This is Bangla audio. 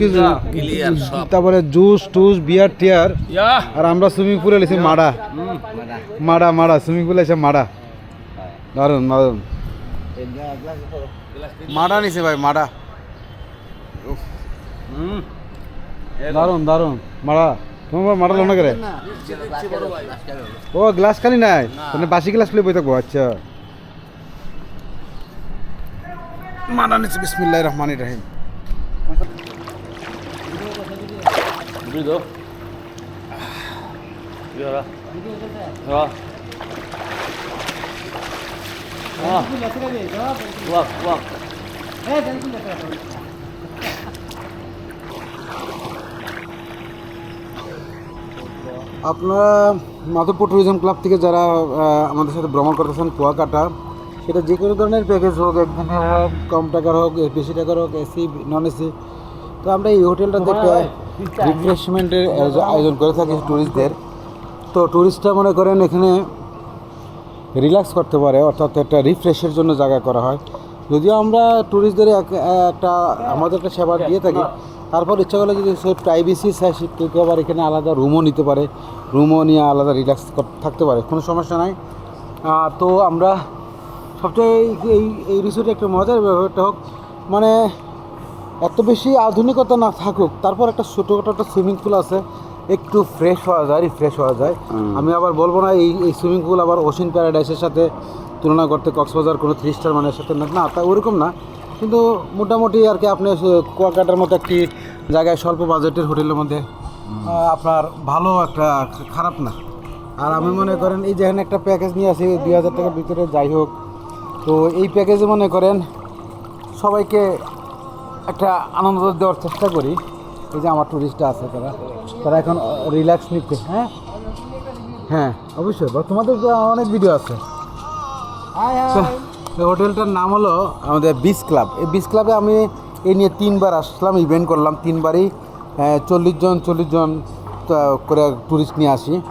কিছু তারপরে জুস টুস বিয়ার টিয়ার। আর আমরা সুইমিং পুলে এসেছি মাডা। মাডা। মাডা সুইমিং পুলে এসে মাডা। দারুণ দারুণ মাডা নিছে ভাই মাডা। হুম। দারুণ দারুণ মাডা। তোমার মাডা লোনা করে? ও গ্লাস খালি নাই? মানে বাসি গ্লাস খুলে বই থাকব আচ্ছা। মাডা নিচ্ছে বিসমিল্লাহ রহমান রাহিম। বুঝো ইয়া হ্যাঁ Ah. Wak, wak. আপনারা মাধবপুর ট্যুরিজম ক্লাব থেকে যারা আমাদের সাথে ভ্রমণ করতেছেন কুয়াকাটা সেটা যে কোনো ধরনের প্যাকেজ হোক একদিনের হোক কম টাকার হোক বেশি টাকার হোক এসি নন এসি তো আমরা এই হোটেলটাতে একটা রিফ্রেশমেন্টের আয়োজন করে থাকি ট্যুরিস্টদের তো ট্যুরিস্টরা মনে করেন এখানে রিল্যাক্স করতে পারে অর্থাৎ একটা রিফ্রেশের জন্য জায়গা করা হয়। যদিও আমরা ট্যুরিস্টদের এক- একটা আমাদের একটা সেবা দিয়ে থাকি। তারপর ইচ্ছা করলে যদি সে প্রাইভেসি কেউ আবার এখানে আলাদা রুমও নিতে পারে। রুমও নিয়ে আলাদা রিল্যাক্স থাকতে পারে কোনো সমস্যা নাই। তো আমরা সবচেয়ে এই- এই এই রিসোর্টে একটা মজার ব্যাপারটা হোক মানে এত বেশি আধুনিকতা না থাকুক তারপর একটা ছোটোখাটো একটা সুইমিং পুল আছে একটু ফ্রেশ হওয়া যায় রিফ্রেশ হওয়া যায়। আমি আবার বলব না এই এই সুইমিং পুল আবার ওশিন প্যারাডাইসের সাথে তুলনা করতে কক্সবাজার কোনো থ্রি স্টার মানের সাথে না না তা ওরকম না। কিন্তু মোটামুটি আর কি আপনি কুয়াকাটার মতো একটি জায়গায় স্বল্প বাজেটের হোটেলের মধ্যে আপনার ভালো একটা খারাপ না। আর আমি মনে করেন এই যেখানে একটা প্যাকেজ নিয়ে আসি দুই হাজার টাকার ভিতরে যাই হোক তো এই প্যাকেজে মনে করেন সবাইকে একটা আনন্দ দেওয়ার চেষ্টা করি। এই যে আমার টুরিস্টরা আছে তারা। তারা এখন রিল্যাক্স নিচ্ছে হ্যাঁ? হ্যাঁ অবশ্যই। বা তোমাদের অনেক ভিডিও আছে। হোটেলটার নাম হলো আমাদের বিচ ক্লাব এই বিচ ক্লাবে আমি এই নিয়ে তিনবার আসলাম ইভেন্ট করলাম তিনবারই। চল্লিশ জন চল্লিশ জন করে টুরিস্ট নিয়ে আসি।